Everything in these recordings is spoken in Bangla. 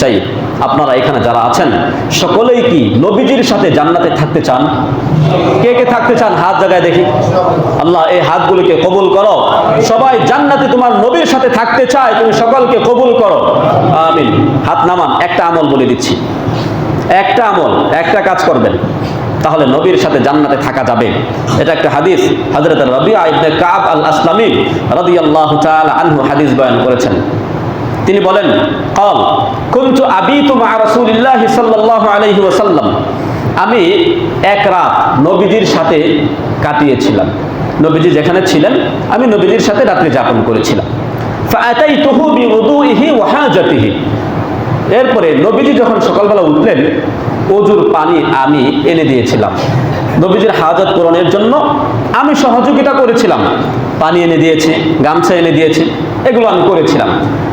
চাই। আপনারা এখানে যারা আছেন, সকলেই কি নবীজির সাথে জান্নাতে থাকতে চান? কে কে থাকতে চান? হাত জায়গায় দেখি। আল্লাহ, এই হাতগুলিকে কবুল করো। সবাই জান্নাতে তোমার নবীর সাথে থাকতে চায়, তুমি সকলকে কবুল করো। আমিন। হাত নামান, একটা আমল বলে দিচ্ছি। একটা আমল, একটা কাজ করবেন, তাহলে নবীর সাথে জান্নাতে থাকা যাবে। এটা একটা হাদিস, হযরত রবিআ ইবনে কাব আল আসলামী রাদিয়াল্লাহু তাআলা আনহু হাদিস বয়ান করেছেন। তিনি বলেন, কল কুনতু আবিতু মা রাসূলিল্লাহি সাল্লাল্লাহু আলাইহি ওয়াসাল্লাম। আমি এক রাত নবীজির সাথে কাটিয়েছিলাম। নবীজি যেখানে ছিলেন, আমি নবীজির সাথে রাত্রি যাপন করেছিলাম। এরপরে নবীজি যখন সকালবেলা উঠলেন অজুর পানি আমি এনে দিয়েছিলাম। নবীজির হাজত পূরণের জন্য আমি সহযোগিতা করেছিলাম। পানি এনে দিয়েছি, গামছা এনে দিয়েছি, এগুলো আমি করেছিলাম।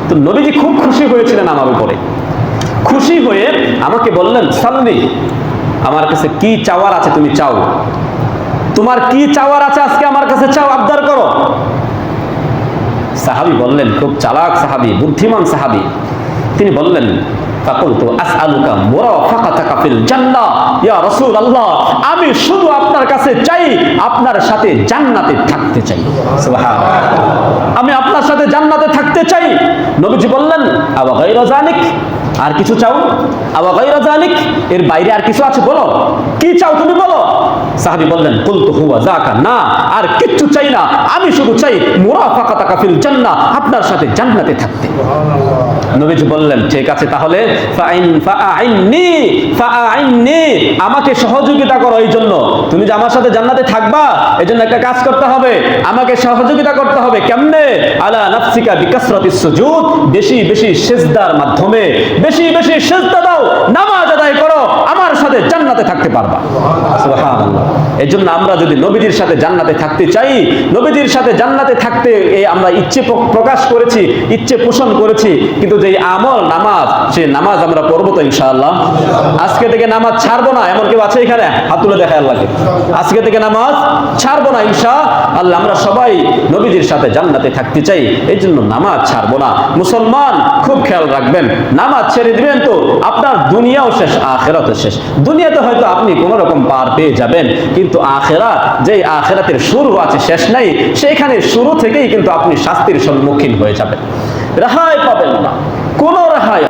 তো নবীজি খুব খুশি হয়েছিলেন আমার উপরে। খুশি হয়ে আমাকে বললেন সাল্লি আমার কাছে কি চাওয়ার আছে তুমি চাও। তোমার কি চাওয়ার আছে আজকে আমার কাছে চাও, আবদার করো। সাহাবি বললেন, খুব চালাক সাহাবি, বুদ্ধিমান সাহাবি। তিনি বললেন ফাকুলতু আসআলুকা মুরাফাকাতাকা ফিল জান্নাহ। ইয়া রাসূলুল্লাহ আমি শুধু আপনার কাছে চাই আপনার সাথে জান্নাতে থাকতে চাই। সুবহানাল্লাহ। আমি আপনার সাথে জান্নাতে থাকতে চাই। নবীজি বললেন আবা গায়রা জালিক আর কিছু চাও? আবা জালিক এর বাইরে আর কিছু আছে বলো? কি চাও তুমি বলো? সাহাবী বললেন কুলতু হুয়া যাকা না আর কিচ্ছু চাই না। আমি শুধু চাই মুরাফাকাতাকা ফিল জান্নাহ আপনার সাথে জান্নাতে থাকতে। নবীজি বললেন ঠিক আছে তাহলে ফাইন ফাআইননি ফাআইননি আমাকে সহযোগিতা করো এই জন্য। তুমি যে আমার সাথে জান্নাতে থাকবা এই জন্য একটা কাজ করতে হবে। আমাকে সহযোগিতা করতে হবে কেমনে? আলা নাফসিকা বিকাসরাতিস সুজুদ বেশি বেশি সিজদার মাধ্যমে বেশি বেশি সেজদা দাও নামাজ আদায় করো আমার সাথে জান্নাতে থাকতে পারবা। সুবহানাল্লাহ। এই জন্য আমরা যদি নবীজির সাথে জান্নাতে থাকতে চাই নবীজির সাথে জান্নাতে থাকতে এই আমরা ইচ্ছে প্রকাশ করেছি, ইচ্ছে পোষণ করেছি, কিন্তু যে আমল নামাজ, সেই নামাজ আমরা পড়ব তো ইনশাআল্লাহ। আজকে থেকে নামাজ ছাড়বো না, এমন কেউ আছে এখানে? হাত তুলে দেখা আল্লাহকে। আজকে থেকে নামাজ ছাড়বো না ইনশা, আল্লাহ আমরা সবাই নবীজির সাথে জান্নাতে থাকতে চাই এই জন্য নামাজ ছাড়বো না। মুসলমান, খুব খেয়াল রাখবেন, নামাজ ছেড়ে দিবেন তো, আপনার দুনিয়াও শেষ, আখেরাতও শেষ। দুনিয়াতে হয়তো আপনি কোনো রকম পার পেয়ে যাবেন, কিন্তু আখেরাত যে আখেরাতের শুরু আছে, শেষ নাই, সেখানে শুরু থেকেই কিন্তু আপনি শাস্তির সম্মুখীন হয়ে যাবেন। রেহাই পাবেন না। কোনো রেহাই